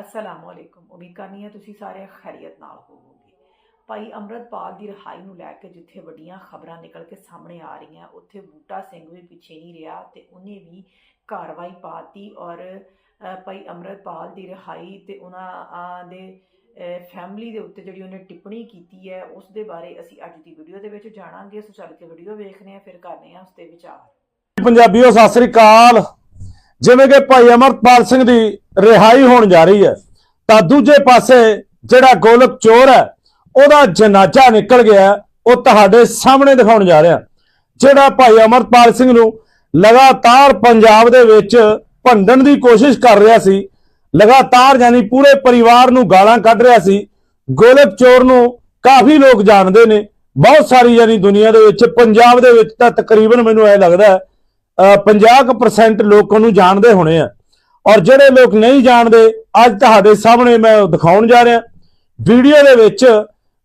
ਅਸਲਾਮ ਅਲੈਕੁਮ ਉਮੀਦ ਕਰਨੀ ਹੈ ਤੁਸੀਂ ਸਾਰੇ ਖੈਰੀਅਤ ਨਾਲ ਹੋਵੋਗੇ। ਭਾਈ ਅੰਮ੍ਰਿਤਪਾਲ ਦੀ ਰਿਹਾਈ ਨੂੰ ਲੈ ਕੇ ਜਿੱਥੇ ਵੱਡੀਆਂ ਖਬਰਾਂ ਨਿਕਲ ਕੇ ਸਾਹਮਣੇ ਆ ਰਹੀਆਂ, ਉੱਥੇ ਬੂਟਾ ਸਿੰਘ ਵੀ ਪਿੱਛੇ ਨਹੀਂ ਰਿਹਾ ਤੇ ਉਹਨੇ ਵੀ ਕਾਰਵਾਈ ਪਾਤੀ ਔਰ ਭਾਈ ਅੰਮ੍ਰਿਤਪਾਲ ਦੀ ਰਿਹਾਈ ਤੇ ਉਹਨਾਂ ਦੇ ਫੈਮਿਲੀ ਦੇ ਉੱਤੇ ਜਿਹੜੀ ਉਹਨੇ ਟਿੱਪਣੀ ਕੀਤੀ ਹੈ, ਉਸ ਦੇ ਬਾਰੇ ਅਸੀਂ ਅੱਜ ਦੀ ਵੀਡੀਓ ਦੇ ਵਿੱਚ ਜਾਣਾਂਗੇ। ਸੋ ਚੱਲ ਕੇ ਵੀਡੀਓ ਵੇਖਦੇ ਹਾਂ, ਫਿਰ ਕਰਦੇ ਹਾਂ ਉਸ ਤੇ ਵਿਚਾਰ। ਪੰਜਾਬੀਓ, ਸਤਿ ਸ੍ਰੀ ਅਕਾਲ। ਜਿਵੇਂ ਕਿ ਭਾਈ ਅਮਰਪਾਲ ਸਿੰਘ ਦੀ ਰਿਹਾਈ ਹੋਣ ਜਾ ਰਹੀ ਹੈ, ਤਾਂ ਦੂਜੇ ਪਾਸੇ ਜਿਹੜਾ ਗੋਲਕ ਚੋਰ ਹੈ, ਉਹਦਾ ਜਨਾਜ਼ਾ ਨਿਕਲ ਗਿਆ, ਉਹ ਤੁਹਾਡੇ ਸਾਹਮਣੇ ਦਿਖਾਉਣ ਜਾ ਰਿਹਾ। ਜਿਹੜਾ ਭਾਈ ਅਮਰਪਾਲ ਸਿੰਘ ਨੂੰ ਲਗਾਤਾਰ ਪੰਜਾਬ ਦੇ ਵਿੱਚ ਭੰਡਣ ਦੀ ਕੋਸ਼ਿਸ਼ ਕਰ ਰਿਹਾ ਸੀ, ਲਗਾਤਾਰ ਯਾਨੀ ਪੂਰੇ ਪਰਿਵਾਰ ਨੂੰ ਗਾਲਾਂ ਕੱਢ ਰਿਹਾ ਸੀ, ਗੋਲਕ ਚੋਰ ਨੂੰ ਕਾਫੀ ਲੋਕ ਜਾਣਦੇ ਨੇ, ਬਹੁਤ ਸਾਰੀ ਯਾਨੀ ਦੁਨੀਆ ਦੇ ਵਿੱਚ, ਪੰਜਾਬ ਦੇ ਵਿੱਚ ਤਾਂ ਤਕਰੀਬਨ ਮੈਨੂੰ ਇਹ ਲੱਗਦਾ 50% ਲੋਕ ਉਹਨੂੰ ਜਾਣਦੇ ਹੋਣੇ ਆ। ਔਰ ਜਿਹੜੇ ਲੋਕ ਨਹੀਂ ਜਾਣਦੇ, ਅੱਜ ਤੁਹਾਡੇ ਸਾਹਮਣੇ ਮੈਂ ਉਹ ਦਿਖਾਉਣ ਜਾ ਰਿਹਾ। ਵੀਡੀਓ ਦੇ ਵਿੱਚ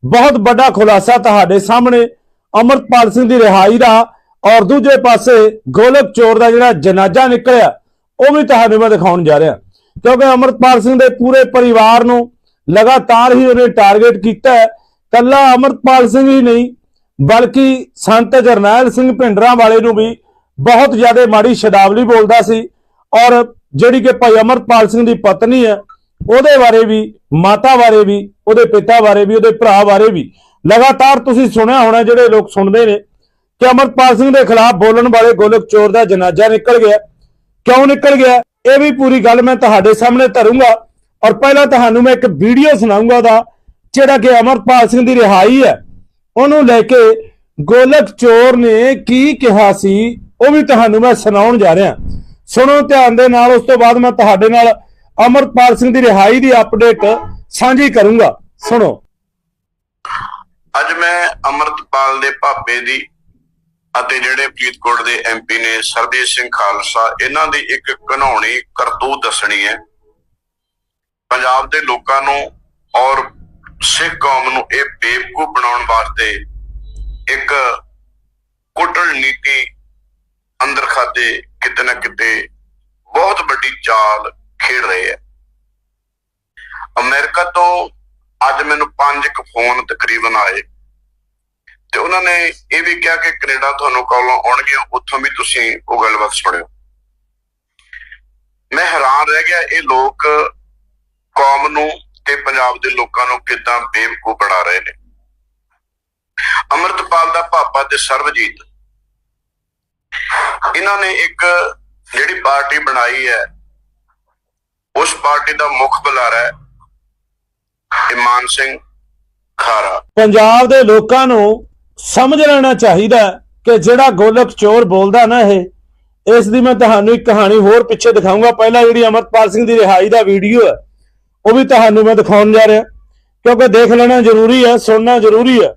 ਬਹੁਤ ਵੱਡਾ ਖੁਲਾਸਾ ਤੁਹਾਡੇ ਸਾਹਮਣੇ, ਅਮਰਪਾਲ ਸਿੰਘ ਦੀ ਰਿਹਾਈ ਦਾ ਔਰ ਦੂਜੇ ਪਾਸੇ ਗੋਲਕ ਚੋਰ ਦਾ ਜਿਹੜਾ ਜਨਾਜ਼ਾ ਨਿਕਲਿਆ, ਉਹ ਵੀ ਤੁਹਾਨੂੰ ਮੈਂ ਦਿਖਾਉਣ ਜਾ ਰਿਹਾ। ਕਿਉਂਕਿ ਅਮਰਪਾਲ ਸਿੰਘ ਦੇ ਪੂਰੇ ਪਰਿਵਾਰ ਨੂੰ ਲਗਾਤਾਰ ਹੀ ਉਹਨੇ ਟਾਰਗੇਟ ਕੀਤਾ ਹੈ। ਕੱਲਾ ਅਮਰਪਾਲ ਸਿੰਘ ਹੀ ਨਹੀਂ, ਬਲਕਿ ਸੰਤ ਜਰਨੈਲ ਸਿੰਘ ਭਿੰਡਰਾਂ ਵਾਲੇ ਨੂੰ ਵੀ ਬਹੁਤ ਜ਼ਿਆਦਾ ਮਾੜੀ ਸ਼ਬਦਾਵਲੀ ਬੋਲਦਾ ਸੀ ਔਰ ਜਿਹੜੀ ਕਿ ਭਾਈ ਅਮਰਪਾਲ ਸਿੰਘ ਦੀ ਪਤਨੀ ਹੈ, ਉਹਦੇ ਬਾਰੇ ਵੀ, ਮਾਤਾ ਬਾਰੇ ਵੀ, ਉਹਦੇ ਪਿਤਾ ਬਾਰੇ ਵੀ, ਉਹਦੇ ਭਰਾ ਬਾਰੇ ਵੀ ਲਗਾਤਾਰ ਤੁਸੀਂ ਸੁਣਿਆ ਹੋਣਾ, ਜਿਹੜੇ ਲੋਕ ਸੁਣਦੇ ਨੇ ਕਿ ਅਮਰਪਾਲ ਸਿੰਘ ਦੇ ਖਿਲਾਫ ਬੋਲਣ ਵਾਲੇ ਗੋਲਕ ਚੋਰ ਦਾ ਜਨਾਜ਼ਾ ਨਿਕਲ ਗਿਆ। ਕਿਉਂ ਨਿਕਲ ਗਿਆ? ਇਹ ਵੀ ਪੂਰੀ ਗੱਲ ਮੈਂ ਤੁਹਾਡੇ ਸਾਹਮਣੇ ਧਰੂੰਗਾ ਔਰ ਪਹਿਲਾਂ ਤੁਹਾਨੂੰ ਮੈਂ ਇੱਕ ਵੀਡੀਓ ਸੁਣਾਉਂਗਾ ਦਾ, ਜਿਹੜਾ ਕਿ ਅਮਰਪਾਲ ਸਿੰਘ ਦੀ ਰਿਹਾਈ ਹੈ। ਉਹਨੂੰ ਲੈ ਕੇ ਗੋਲਕ ਚੋਰ ਨੇ ਕੀ ਕਿਹਾ ਸੀ? ਉਹ ਵੀ ਤੁਹਾਨੂੰ ਮੈਂ ਸੁਣਾਉਣ ਜਾ ਰਿਹਾ। ਸੁਣੋ ਧਿਆਨ ਦੇ ਨਾਲ, ਉਸ ਤੋਂ ਬਾਅਦ ਮੈਂ ਤੁਹਾਡੇ ਨਾਲ ਅਮਰਪਾਲ ਸਿੰਘ ਦੀ ਰਿਹਾਈ ਦੀ ਅਪਡੇਟ ਸਾਂਝੀ ਕਰੂੰਗਾ। ਸੁਣੋ। ਅੱਜ ਮੈਂ ਅਮਰਤਪਾਲ ਦੇ ਭਾਪੇ ਦੀ ਅਤੇ ਜਿਹੜੇ ਫਰੀਦਕੋਟ ਦੇ ਐਮਪੀ ਨੇ ਸਰਬਜੀਤ ਸਿੰਘ ਖਾਲਸਾ, ਇਹਨਾਂ ਦੀ ਇੱਕ ਘਨੌਣੀ ਕਰਤੂਤ ਦੱਸਣੀ ਹੈ। ਪੰਜਾਬ ਦੇ ਲੋਕਾਂ ਨੂੰ ਔਰ ਸਿੱਖ ਕੌਮ ਨੂੰ ਇਹ ਬੇਵਕੂਫ ਬਣਾਉਣ ਵਾਸਤੇ ਇੱਕ ਕੁੱਟਣ ਨੀਤੀ ਅੰਦਰ ਖਾਤੇ ਕਿਤੇ ਨਾ ਕਿਤੇ ਬਹੁਤ ਵੱਡੀ ਚਾਲ ਖੇਡ ਰਹੇ ਹੈ ਅਮਰੀਕਾ ਤੋਂ ਅੱਜ ਮੈਨੂੰ ਪੰਜ ਕੁ ਫੋਨ ਤਕਰੀਬਨ ਆਏ। ਤੇ ਉਹਨਾਂ ਨੇ ਇਹ ਵੀ ਕਿਹਾ ਕਿ ਕੈਨੇਡਾ ਤੁਹਾਨੂੰ ਕਾਲਾਂ ਆਉਣਗੀਆਂ, ਉੱਥੋਂ ਵੀ ਤੁਸੀਂ ਉਹ ਗੱਲਬਾਤ ਸੁਣਿਓ। ਮੈਂ ਹੈਰਾਨ ਰਹਿ ਗਿਆ, ਇਹ ਲੋਕ ਕੌਮ ਨੂੰ ਤੇ ਪੰਜਾਬ ਦੇ ਲੋਕਾਂ ਨੂੰ ਕਿਦਾਂ ਬੇਵਕੂਫ ਬਣਾ ਰਹੇ ਨੇ। ਅਮਰਤਪਾਲ ਦਾ ਪਾਪਾ ਤੇ ਸਰਬਜੀਤ ਇਹਨਾਂ ਨੇ ਇੱਕ ਜਿਹੜੀ ਪਾਰਟੀ ਬਣਾਈ ਹੈ, ਉਸ ਪਾਰਟੀ ਦਾ ਮੁੱਖ ਬੁਲਾਰਾ ਹੈ ਇਮਾਨ ਸਿੰਘ ਖਾਰਾ। ਪੰਜਾਬ ਦੇ ਲੋਕਾਂ ਨੂੰ ਸਮਝ ਲੈਣਾ ਚਾਹੀਦਾ ਕਿ ਜਿਹੜਾ ਗੋਲਕ ਚੋਰ ਬੋਲਦਾ ਨਾ ਇਹ, ਇਸ ਦੀ ਮੈਂ ਤੁਹਾਨੂੰ ਇੱਕ ਕਹਾਣੀ ਹੋਰ ਪਿੱਛੇ ਦਿਖਾਊਂਗਾ। ਪਹਿਲਾਂ ਜਿਹੜੀ ਅਮਰਪਾਲ ਸਿੰਘ ਦੀ ਰਿਹਾਈ ਦਾ ਵੀਡੀਓ ਹੈ, ਉਹ ਵੀ ਤੁਹਾਨੂੰ ਮੈਂ ਦਿਖਾਉਣ ਜਾ ਰਿਹਾ। ਕਿਉਂਕਿ ਦੇਖ ਲੈਣਾ ਜ਼ਰੂਰੀ ਹੈ, ਸੁਣਨਾ ਜ਼ਰੂਰੀ ਹੈ।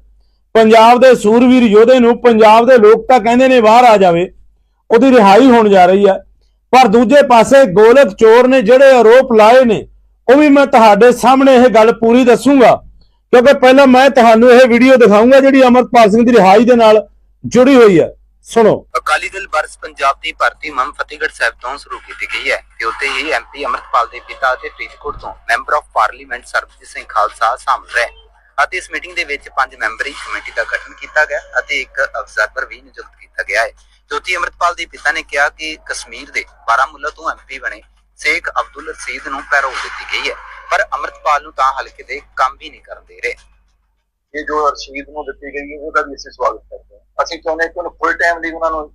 ਪੰਜਾਬ ਦੇ ਸੂਰਵੀਰ ਯੋਧੇ ਨੂੰ ਪੰਜਾਬ ਦੇ ਲੋਕ ਤਾਂ ਕਹਿੰਦੇ ਨੇ ਬਾਹਰ ਆ ਜਾਵੇ, ਉਹਦੀ ਰਿਹਾਈ ਹੋਣ ਜਾ ਰਹੀ ਹੈ। ਪਰ ਦੂਜੇ ਪਾਸੇ ਗੋਲਕ ਚੋਰ ਨੇ ਜਿਹੜੇ ਆਰੋਪ ਲਾਏ ਨੇ, ਉਹ ਵੀ ਮੈਂ ਤੁਹਾਡੇ ਸਾਹਮਣੇ ਇਹ ਗੱਲ ਪੂਰੀ ਦੱਸੂਗਾ। ਕਿਉਂਕਿ ਪਹਿਲਾਂ ਮੈਂ ਤੁਹਾਨੂੰ ਇਹ ਵੀਡੀਓ ਦਿਖਾਊਂਗਾ ਜਿਹੜੀ ਅਮਰਪਾਲ ਸਿੰਘ ਦੀ ਰਿਹਾਈ ਦੇ ਨਾਲ ਜੁੜੀ ਹੋਈ ਹੈ। ਸੁਣੋ। ਅਕਾਲੀ ਦਲ ਬਰਸ ਪੰਜਾਬ ਦੀ ਭਰਤੀ ਮਮ ਫਤਿਹਗੜ੍ਹ ਸਾਹਿਬ ਤੋਂ ਸ਼ੁਰੂ ਕੀਤੀ ਗਈ ਹੈ ਤੇ ਉੱਤੇ ਹੀ ਐਮਪੀ ਅਮਰਤਪਾਲ ਦੇ ਪਿਤਾ ਅਤੇ ਫਰੀਦਕੋਟ ਤੋਂ member of parliament Sarabjit Singh Khalsa ਸ਼ਾਮਲ ਰਹੇ। ਅਤੇ ਇਸ ਮੀਟਿੰਗ ਦੇ ਵਿੱਚ ਪੰਜ ਮੈਂਬਰੀ ਕਮੇਟੀ ਦਾ ਗਠਨ ਕੀਤਾ ਗਿਆ ਅਤੇ ਇੱਕ ਅਬਜ਼ਰਵਰ ਵੀ ਨਿਯੁਕਤ ਕੀਤਾ ਗਿਆ ਹੈ। ਜੋਤੀ ਅਮਰਤਪਾਲ ਦੇ ਪਿਤਾ ਨੇ ਕਿਹਾ ਕਿ ਕਸ਼ਮੀਰ ਦੇ ਬਾਰਾਮੂਲਾ ਤੋਂ ਐਮਪੀ ਬਣੇ ਸ਼ੇਖ ਅਬਦੁਲ ਰਸੀਦ ਨੂੰ ਪੈਰੋਲ ਦਿੱਤੀ ਗਈ ਹੈ, ਪਰ ਅਮਰਤਪਾਲ ਨੂੰ ਤਾਂ ਹਲਕੇ ਦੇ ਕੰਮ ਵੀ ਨਹੀਂ ਕਰਨ ਦੇ ਰਹੇ। ਇਹ ਜੋ ਰਸ਼ੀਦ ਨੂੰ ਦਿੱਤੀ ਗਈ ਹੈ, ਉਹਦਾ ਵੀ ਅਸੀਂ ਸਵਾਗਤ ਕਰਦੇ ਹਾਂ। ਅਸੀਂ ਚਾਹੁੰਦੇ ਹਾਂ ਕਿ ਉਹਨੂੰ ਫੁੱਲ ਟਾਈਮ ਲਈ ਉਹਨਾਂ ਨੂੰ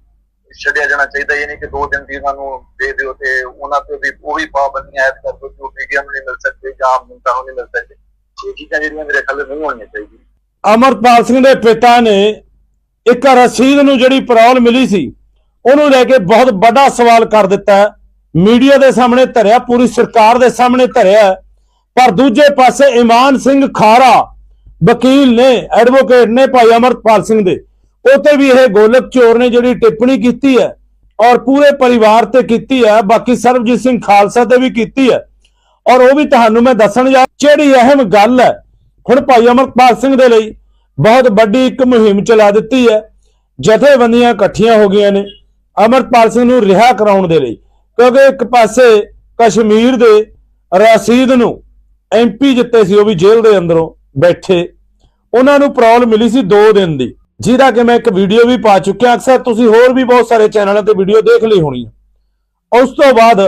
ਛੱਡਿਆ ਜਾਣਾ ਚਾਹੀਦਾ ਇਹ ਕਿ ਦੋ ਦਿਨ ਦੀ ਉਹਨਾਂ ਨੂੰ ਦੇ ਦਿਓ ਤੇ ਉਹਨਾਂ ਤੇ ਵੀ ਉਹ ਵੀ ਪਾਬੰਦੀਆਂ ਐਡ ਕਰ ਦਿਓ ਕਿ ਮੀਡੀਆ ਨੂੰ ਨਹੀਂ ਮਿਲ ਸਕਦੇ ਜਾਂ ਆਮ ਜਨਤਾ ਨੂੰ ਨਹੀਂ ਮਿਲ ਸਕਦੇ। ਇਹ ਚੀਜ਼ਾਂ ਜਿਹੜੀਆਂ ਮੇਰੇ ਖਿਆਲ ਨਹੀਂ ਹੋਣੀਆਂ ਚਾਹੀਦੀਆਂ। ਅਮਰਪਾਲ ਸਿੰਘ ਦੇ ਪਿਤਾ ਨੇ ਇੱਕ ਰਸੀਦ ਨੂੰ ਜਿਹੜੀ ਪਰੌਲ ਮਿਲੀ ਸੀ, ਉਹਨੂੰ ਲੈ ਕੇ ਬਹੁਤ ਵੱਡਾ ਸਵਾਲ ਕਰ ਦਿੱਤਾ ਮੀਡੀਆ ਦੇ ਸਾਹਮਣੇ ਧਰਿਆ, ਪੂਰੀ ਸਰਕਾਰ ਦੇ ਸਾਹਮਣੇ ਧਰਿਆ ਪਰ ਦੂਜੇ ਪਾਸੇ ਇਮਾਨ ਸਿੰਘ ਖਾਰਾ ਵਕੀਲ ਨੇ ਐਡਵੋਕੇਟ ਨੇ ਭਾਈ ਅਮਰਪਾਲ ਸਿੰਘ ਦੇ ਉਤੇ ਵੀ ਇਹ ਗੋਲਕ ਚੋਰ ਨੇ ਜਿਹੜੀ ਟਿੱਪਣੀ ਕੀਤੀ ਹੈ ਔਰ ਪੂਰੇ ਪਰਿਵਾਰ ਤੇ ਕੀਤੀ ਹੈ, ਬਾਕੀ ਸਰਬਜੀਤ ਸਿੰਘ ਖਾਲਸਾ ਤੇ ਵੀ ਕੀਤੀ ਹੈ। ਔਰ ਉਹ ਵੀ ਤੁਹਾਨੂੰ ਮੈਂ ਦੱਸਣ ਜਾ ਜਿਹੜੀ ਅਹਿਮ ਗੱਲ ਹੈ, ਹੁਣ ਭਾਈ ਅਮਰਪਾਲ ਸਿੰਘ ਦੇ ਲਈ ਬਹੁਤ ਵੱਡੀ ਇੱਕ ਮੁਹਿੰਮ ਚਲਾ ਦਿੱਤੀ ਹੈ। ਜਥੇਬੰਦੀਆਂ ਇਕੱਠੀਆਂ ਹੋ ਗਈਆਂ ਨੇ ਅਮਰਪਾਲ ਸਿੰਘ ਨੂੰ ਰਿਹਾ ਕਰਾਉਣ ਦੇ ਲਈ। ਕਿਉਂਕਿ ਇੱਕ ਪਾਸੇ ਕਸ਼ਮੀਰ ਦੇ ਰਸੀਦ ਨੂੰ ਐਮਪੀ ਜਿੱਤੇ ਸੀ, ਉਹ ਵੀ ਜੇਲ੍ਹ ਦੇ ਅੰਦਰੋਂ ਬੈਠੇ। ਉਹਨਾਂ ਨੂੰ ਪ੍ਰੋਬਲਮ ਮਿਲੀ ਸੀ 2 ਦਿਨ ਦੀ। ਜਿਹਦਾ ਕਿ ਮੈਂ ਇੱਕ ਵੀਡੀਓ ਵੀ ਪਾ ਚੁੱਕਿਆ। ਅਕਸਰ ਤੁਸੀਂ ਹੋਰ ਵੀ ਬਹੁਤ ਸਾਰੇ ਚੈਨਲਾਂ ਤੇ ਵੀਡੀਓ ਦੇਖ ਲਈ ਹੋਣੀ ਹੈ। ਉਸ ਤੋਂ ਬਾਅਦ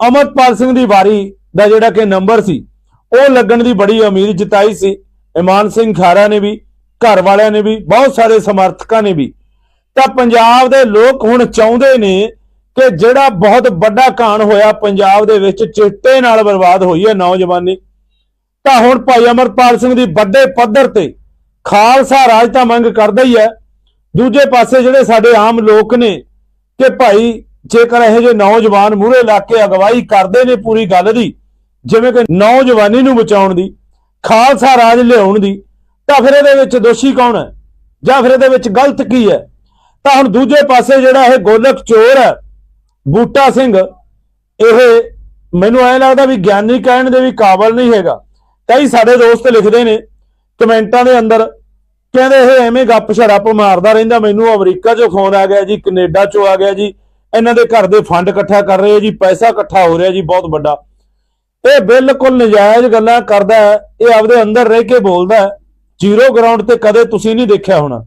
ਅਮਰਪਾਲ ਸਿੰਘ ਦੀ ਵਾਰੀ ਦਾ ਜਿਹੜਾ ਕਿ ਨੰਬਰ ਸੀ, ਉਹ ਲੱਗਣ ਦੀ ਬੜੀ ਉਮੀਦ ਜਤਾਈ ਸੀ। ਇਮਾਨ ਸਿੰਘ ਖਾਰਾ ਨੇ ਵੀ, ਘਰ ਵਾਲਿਆਂ ਨੇ ਵੀ, ਬਹੁਤ ਸਾਰੇ ਸਮਰਥਕਾਂ ਨੇ ਵੀ। ਤਾਂ ਪੰਜਾਬ ਦੇ ਲੋਕ ਹੁਣ ਚਾਹੁੰਦੇ ਨੇ ਕਿ ਜਿਹੜਾ ਬਹੁਤ ਵੱਡਾ ਕਾਂਡ ਹੋਇਆ, ਪੰਜਾਬ ਦੇ ਵਿੱਚ ਚਿੱਟੇ ਨਾਲ ਬਰਬਾਦ ਹੋਈ ਹੈ ਨੌਜਵਾਨੀ। ਤਾਂ ਹੁਣ ਭਾਈ ਅਮਰਪਾਲ ਸਿੰਘ ਦੀ ਵੱਡੇ ਪੱਧਰ ਤੇ ਖਾਲਸਾ ਰਾਜ ਤਾਂ ਮੰਗ ਕਰਦਾ ਹੀ ਹੈ। ਦੂਜੇ ਪਾਸੇ ਜਿਹੜੇ ਸਾਡੇ ਆਮ ਲੋਕ ਨੇ ਕਿ ਭਾਈ ਜੇਕਰ ਇਹੋ ਜਿਹੇ ਨੌਜਵਾਨ ਮੂਹਰੇ ਲਾ ਕੇ ਅਗਵਾਈ ਕਰਦੇ ਨੇ ਪੂਰੀ ਗੱਲ ਦੀ, ਜਿਵੇਂ ਕਿ ਨੌਜਵਾਨੀ ਨੂੰ ਬਚਾਉਣ ਦੀ, ਖਾਲਸਾ ਰਾਜ ਲਿਆਉਣ ਦੀ, ਤਾਂ ਫਿਰ ਇਹਦੇ ਵਿੱਚ ਦੋਸ਼ੀ ਕੌਣ ਹੈ? ਜਾਂ ਫਿਰ ਇਹਦੇ ਵਿੱਚ ਗਲਤ ਕੀ ਹੈ? ਤਾਂ ਹੁਣ ਦੂਜੇ ਪਾਸੇ ਜਿਹੜਾ ਇਹ ਗੋਲਕ ਚੋਰ ਹੈ, ਬੂਟਾ ਸਿੰਘ, ਇਹ ਮੈਨੂੰ ਐ ਲੱਗਦਾ ਵੀ ਗਿਆਨੀ ਕਹਿਣ ਦੇ ਵੀ ਕਾਬਲ ਨਹੀਂ ਹੈਗਾ। ਕਈ ਸਾਡੇ ਦੋਸਤ ਲਿਖਦੇ ਨੇ, ਕਮੈਂਟਾਂ ਦੇ ਅੰਦਰ, ਕਹਿੰਦੇ ਇਹ ਐਵੇਂ ਗੱਪ ਛੜਾਪ ਮਾਰਦਾ ਰਹਿੰਦਾ, ਮੈਨੂੰ ਅਮਰੀਕਾ ਚੋਂ ਫੋਨ ਆ ਗਿਆ ਜੀ, ਕੈਨੇਡਾ ਚੋਂ ਆ ਗਿਆ ਜੀ ਇਹਨਾਂ ਦੇ ਘਰ ਦੇ ਫੰਡ ਇਕੱਠਾ ਕਰ ਰਹੇ ਜੀ, ਪੈਸਾ ਇਕੱਠਾ ਹੋ ਰਿਹਾ ਜੀ, ਬਹੁਤ ਵੱਡਾ। ਇਹ ਬਿਲਕੁਲ ਨਜਾਇਜ਼ ਗੱਲਾਂ ਕਰਦਾ ਹੈ, ਇਹ ਆਪਦੇ ਅੰਦਰ ਰਹਿ ਕੇ ਬੋਲਦਾ ਹੈ। ਜ਼ੀਰੋ ਗਰਾਊਂਡ ਤੇ ਕਦੇ ਤੁਸੀਂ ਨਹੀਂ ਦੇਖਿਆ ਹੋਣਾ।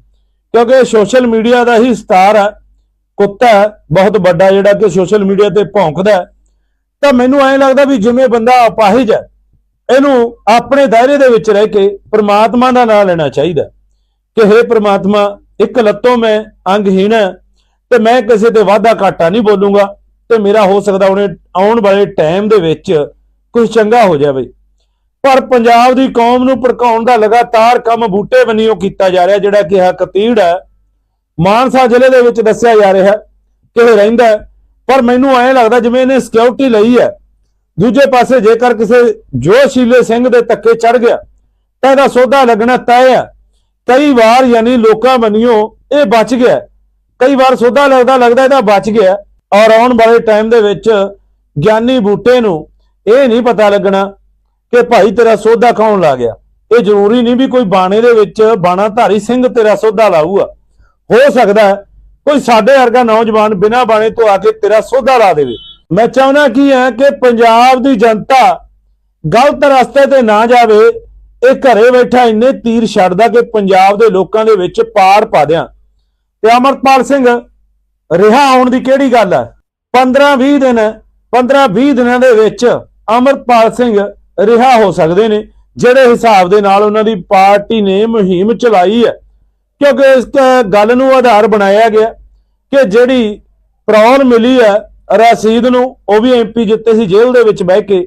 ਕਿਉਂਕਿ ਇਹ ਸੋਸ਼ਲ ਮੀਡੀਆ ਦਾ ਹੀ ਸਟਾਰ ਹੈ, ਕੁੱਤਾ ਹੈ, ਬਹੁਤ ਵੱਡਾ ਜਿਹੜਾ ਕਿ ਸੋਸ਼ਲ ਮੀਡੀਆ ਤੇ ਭੌਂਕਦਾ ਤਾਂ ਮੈਨੂੰ ਐਂ ਲੱਗਦਾ ਵੀ ਜਿਵੇਂ ਬੰਦਾ ਅਪਾਹਿਜ ਹੈ, ਇਹਨੂੰ ਆਪਣੇ ਦਾਇਰੇ ਦੇ ਵਿੱਚ ਰਹਿ ਕੇ ਪ੍ਰਮਾਤਮਾ ਦਾ ਨਾਮ ਲੈਣਾ ਚਾਹੀਦਾ ਕਿ हे ਪ੍ਰਮਾਤਮਾ, ਇੱਕ ਲੱਤੋਂ ਮੈਂ ਅੰਗਹੀਣ ਹੈ ਤੇ ਮੈਂ ਕਿਸੇ ਤੇ ਵਾਧਾ ਘਾਟਾ ਨਹੀਂ ਬੋਲੂੰਗਾ ਤੇ ਮੇਰਾ ਹੋ ਸਕਦਾ ਉਹਨੇ ਆਉਣ ਵਾਲੇ ਟਾਈਮ ਦੇ ਵਿੱਚ ਕੁਝ ਚੰਗਾ ਹੋ ਜਾਵੇ। ਪਰ ਪੰਜਾਬ ਦੀ ਕੌਮ ਨੂੰ ਭੜਕਾਉਣ ਦਾ ਲਗਾਤਾਰ ਕੰਮ ਬੂਟੇ ਬੰਨਿਓ ਕੀਤਾ ਜਾ ਰਿਹਾ, ਜਿਹੜਾ ਕਿ ਹੈ ਕਤੀੜ ਹੈ। ਮਾਨਸਾ ਜ਼ਿਲ੍ਹੇ ਦੇ ਵਿੱਚ ਦੱਸਿਆ ਜਾ ਰਿਹਾ ਕਿ ਇਹ ਰਹਿੰਦਾ ਹੈ। ਪਰ ਮੈਨੂੰ ਐਂ ਲੱਗਦਾ ਜਿਵੇਂ ਇਹਨੇ ਸਿਕਿਉਰਿਟੀ ਲਈ ਹੈ। ਦੂਜੇ ਪਾਸੇ ਜੇਕਰ ਕਿਸੇ ਜੋਸ਼ੀਲੇ ਸਿੰਘ ਦੇ ਧੱਕੇ ਚੜ ਗਿਆ, ਤਾਂ ਇਹਦਾ ਸੌਦਾ ਲੱਗਣਾ ਤੈਅ ਹੈ। ਕਈ ਵਾਰ ਯਾਨੀ ਲੋਕਾਂ ਬੰਨਿਓ ਇਹ ਬਚ ਗਿਆ ਕਈ ਵਾਰ ਸੌਦਾ ਲੱਗਦਾ ਲੱਗਦਾ ਇਹਦਾ ਬਚ ਗਿਆ। ਔਰ ਆਉਣ ਵਾਲੇ ਟਾਈਮ ਦੇ ਵਿੱਚ ਗਿਆਨੀ ਬੂਟੇ ਨੂੰ ਇਹ ਨਹੀਂ ਪਤਾ ਲੱਗਣਾ ਕਿ ਭਾਈ ਤੇਰਾ ਸੌਦਾ ਕੌਣ ਲਾ ਗਿਆ। ਇਹ ਜ਼ਰੂਰੀ ਨਹੀਂ ਵੀ ਕੋਈ ਬਾਣੇ ਦੇ ਵਿੱਚ ਬਾਣਾ ਧਾਰੀ ਸਿੰਘ ਤੇਰਾ ਸੌਦਾ ਲਾਊਗਾ। ਹੋ ਸਕਦਾ ਕੋਈ ਸਾਡੇ ਵਰਗਾ ਨੌਜਵਾਨ ਬਿਨਾਂ ਬਾਣੇ ਤੋਂ ਆ ਕੇ ਤੇਰਾ ਸੌਦਾ ਲਾ ਦੇਵੇ। ਮੈਂ ਚਾਹੁੰਦਾ ਕੀ ਹੈ ਕਿ ਪੰਜਾਬ ਦੀ ਜਨਤਾ ਗਲਤ ਰਸਤੇ ਤੇ ਨਾ ਜਾਵੇ, ਇਹ ਘਰੇ ਬੈਠਾ ਇੰਨੇ ਤੀਰ ਛੱਡਦਾ ਕਿ ਪੰਜਾਬ ਦੇ ਲੋਕਾਂ ਦੇ ਵਿੱਚ ਪਾੜ ਪਾ ਦਿਆਂ। ਤੇ ਅਮਰਪਾਲ ਸਿੰਘ, ਰਿਹਾ ਆਉਣ ਦੀ ਕਿਹੜੀ ਗੱਲ ਹੈ? 15-20 ਦਿਨ 15-20 ਦਿਨਾਂ ਦੇ ਵਿੱਚ ਅਮਰਪਾਲ ਸਿੰਘ ਰਿਹਾ ਹੋ ਸਕਦੇ ਨੇ, ਜਿਹੜੇ ਹਿਸਾਬ ਦੇ ਨਾਲ ਉਹਨਾਂ ਦੀ ਪਾਰਟੀ ਨੇ ਮੁਹਿੰਮ ਚਲਾਈ ਹੈ। ਕਿਉਂਕਿ ਇਸ ਗੱਲ ਨੂੰ ਆਧਾਰ ਬਣਾਇਆ ਗਿਆ ਕਿ ਜਿਹੜੀ ਪ੍ਰੌਨ ਮਿਲੀ ਹੈ ਰਸੀਦ ਨੂੰ, ਉਹ ਵੀ ਐਮਪੀ ਜਿੱਤੇ ਸੀ ਜੇਲ੍ਹ ਦੇ ਵਿੱਚ ਬਹਿ ਕੇ,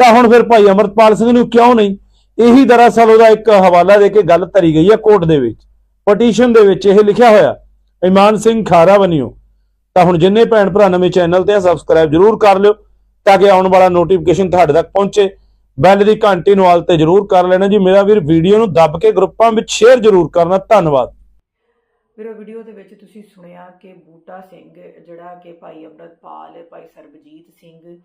ਤਾਂ ਹੁਣ ਫਿਰ ਭਾਈ ਅਮਰਪਾਲ ਸਿੰਘ ਨੂੰ ਕਿਉਂ ਨਹੀਂ? ਇਹੀ ਦਰਅਸਲ ਉਹਦਾ ਇੱਕ ਹਵਾਲਾ ਦੇ ਕੇ ਗੱਲ ਧਰੀ ਗਈ ਹੈ ਕੋਰਟ ਦੇ ਵਿੱਚ, ਪਟੀਸ਼ਨ ਦੇ ਵਿੱਚ ਇਹ ਲਿਖਿਆ ਹੋਇਆ। ਇਮਾਨ ਸਿੰਘ ਖਾਰਾ ਬਨਿਓ ਤਾਂ ਹੁਣ ਜਿੰਨੇ ਭੈਣ ਭਰਾ ਨਵੇਂ ਚੈਨਲ ਤੇ ਆ ਸਬਸਕ੍ਰਾਈਬ ਜਰੂਰ ਕਰ ਲਿਓ ਤਾਂ ਕਿ ਆਉਣ ਵਾਲਾ ਨੋਟੀਫਿਕੇਸ਼ਨ ਤੁਹਾਡੇ ਤੱਕ ਪਹੁੰਚੇ। ਬੈਲ ਦੀ ਘੰਟੀ ਨੂੰ ਆਲ ਤੇ ਜਰੂਰ ਕਰ ਲੈਣਾ ਜੀ। ਮੇਰਾ ਵੀਰ ਵੀਡੀਓ ਨੂੰ ਦੱਬ ਕੇ ਗਰੁੱਪਾਂ ਵਿੱਚ ਸ਼ੇਅਰ ਜਰੂਰ ਕਰਨਾ। ਧੰਨਵਾਦ। ਵੀਰੋ ਵੀਡੀਓ ਦੇ ਵਿੱਚ ਤੁਸੀਂ ਸੁਣਿਆ ਕਿ ਬੂਟਾ ਸਿੰਘ, ਜਿਹੜਾ ਕਿ ਭਾਈ ਅੰਮ੍ਰਿਤਪਾਲ, ਭਾਈ ਸਰਬਜੀਤ ਸਿੰਘ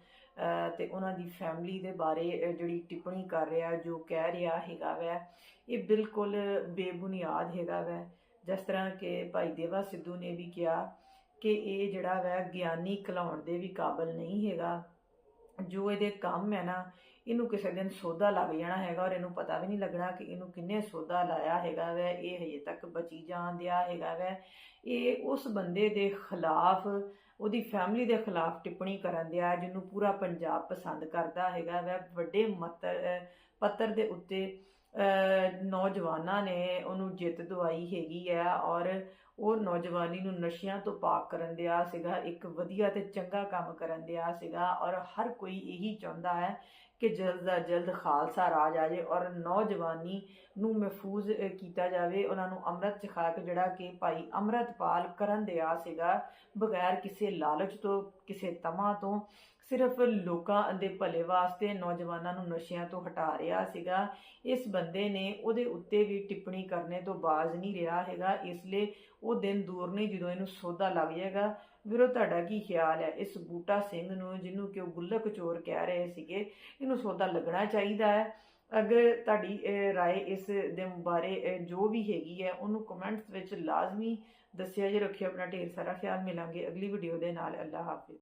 ਤੇ ਉਹਨਾਂ ਦੀ ਫੈਮਿਲੀ ਦੇ ਬਾਰੇ ਜਿਹੜੀ ਟਿੱਪਣੀ ਕਰ ਰਿਹਾ, ਜੋ ਕਹਿ ਰਿਹਾ ਹੈਗਾ ਵੈ, ਇਹ ਬਿਲਕੁਲ ਬੇਬੁਨਿਆਦ ਹੈਗਾ ਵੈ। ਜਿਸ ਤਰ੍ਹਾਂ ਕਿ ਭਾਈ ਦੇਵਾ ਸਿੱਧੂ ਨੇ ਵੀ ਕਿਹਾ ਕਿ ਇਹ ਜਿਹੜਾ ਵੈ ਗਿਆਨੀ ਕਲਾਉਣ ਦੇ ਵੀ ਕਾਬਲ ਨਹੀਂ ਹੈਗਾ। ਜੋ ਇਹਦੇ ਕੰਮ ਹੈ ਨਾ, ਇਹਨੂੰ ਕਿਸੇ ਦਿਨ ਸੋਧਾ ਲੱਗ ਜਾਣਾ ਹੈਗਾ ਔਰ ਇਹਨੂੰ ਪਤਾ ਵੀ ਨਹੀਂ ਲੱਗਣਾ ਕਿ ਇਹਨੂੰ ਕਿੰਨੇ ਸੋਧਾ ਲਾਇਆ ਹੈਗਾ ਵੈ, ਇਹ ਹਜੇ ਤੱਕ ਬਚੀ ਜਾਣ ਦਿਆ ਹੈਗਾ ਵੈ। ਇਹ ਉਸ ਬੰਦੇ ਦੇ ਖਿਲਾਫ, ਉਹਦੀ ਫੈਮਿਲੀ ਦੇ ਖਿਲਾਫ ਟਿੱਪਣੀ ਕਰਨ ਦਿਆ, ਜਿਹਨੂੰ ਪੂਰਾ ਪੰਜਾਬ ਪਸੰਦ ਕਰਦਾ ਹੈਗਾ ਵੈ। ਵੱਡੇ ਮਤਰ, ਪੱਤਰ ਦੇ ਉੱਤੇ ਨੌਜਵਾਨਾਂ ਨੇ ਉਹਨੂੰ ਜਿੱਤ ਦਵਾਈ ਹੈਗੀ ਹੈ ਔਰ ਉਹ ਨੌਜਵਾਨੀ ਨੂੰ ਨਸ਼ਿਆਂ ਤੋਂ ਪਾਕ ਕਰਨ ਦਿਆ ਸੀਗਾ, ਇੱਕ ਵਧੀਆ ਤੇ ਚੰਗਾ ਕੰਮ ਕਰਨ ਦਿਆ ਸੀਗਾ ਔਰ ਹਰ ਕੋਈ ਇਹੀ ਚਾਹੁੰਦਾ ਹੈ ਕਿ ਜਲਦ ਦਾ ਜਲਦ ਖਾਲਸਾ ਰਾਜ ਆ ਜਾਏ ਔਰ ਨੌਜਵਾਨੀ ਨੂੰ ਮਹਿਫੂਜ਼ ਕੀਤਾ ਜਾਵੇ। ਉਹਨਾਂ ਨੂੰ ਅੰਮ੍ਰਿਤ ਛਕਾ ਕੇ ਜਿਹੜਾ ਕਿ ਭਾਈ ਅੰਮ੍ਰਿਤਪਾਲ ਕਰਨ ਦਿਆ ਸੀਗਾ, ਬਗੈਰ ਕਿਸੇ ਲਾਲਚ ਤੋਂ, ਕਿਸੇ ਤਮਾ ਤੋਂ। ਸਿਰਫ ਲੋਕਾਂ ਦੇ ਭਲੇ ਵਾਸਤੇ ਨੌਜਵਾਨਾਂ ਨੂੰ ਨਸ਼ਿਆਂ ਤੋਂ ਹਟਾ ਰਿਹਾ ਸੀਗਾ। ਇਸ ਬੰਦੇ ਨੇ ਉਹਦੇ ਉੱਤੇ ਵੀ ਟਿੱਪਣੀ ਕਰਨੇ ਤੋਂ ਬਾਜ਼ ਨਹੀਂ ਰਿਹਾ ਹੈਗਾ। ਇਸ ਲਈ ਉਹ ਦਿਨ ਦੂਰ ਨਹੀਂ ਜਦੋਂ ਇਹਨੂੰ ਸੌਦਾ ਲੱਗ ਜਾਏਗਾ। ਵੀਰੋ ਤੁਹਾਡਾ ਕੀ ਖਿਆਲ ਹੈ? ਇਸ ਬੂਟਾ ਸਿੰਘ ਨੂੰ ਜਿਹਨੂੰ ਕਿ ਉਹ ਗੁੱਲਕ ਚੋਰ ਕਹਿ ਰਹੇ ਸੀਗੇ ਇਹਨੂੰ ਸੌਦਾ ਲੱਗਣਾ ਚਾਹੀਦਾ ਹੈ? ਅਗਰ ਤੁਹਾਡੀ ਅਹ, ਰਾਏ ਇਸ ਦੇ ਬਾਰੇ ਜੋ ਵੀ ਹੈਗੀ ਹੈ ਉਹਨੂੰ ਕਮੈਂਟਸ ਵਿੱਚ ਲਾਜ਼ਮੀ ਦੱਸਿਆ ਜੇ ਰੱਖਿਓ। ਆਪਣਾ ਢੇਰ ਸਾਰਾ ਖਿਆਲ ਮਿਲਾਂਗੇ ਅਗਲੀ ਵੀਡੀਓ ਦੇ ਨਾਲ। ਅੱਲਾ ਹਾਫਿਜ਼।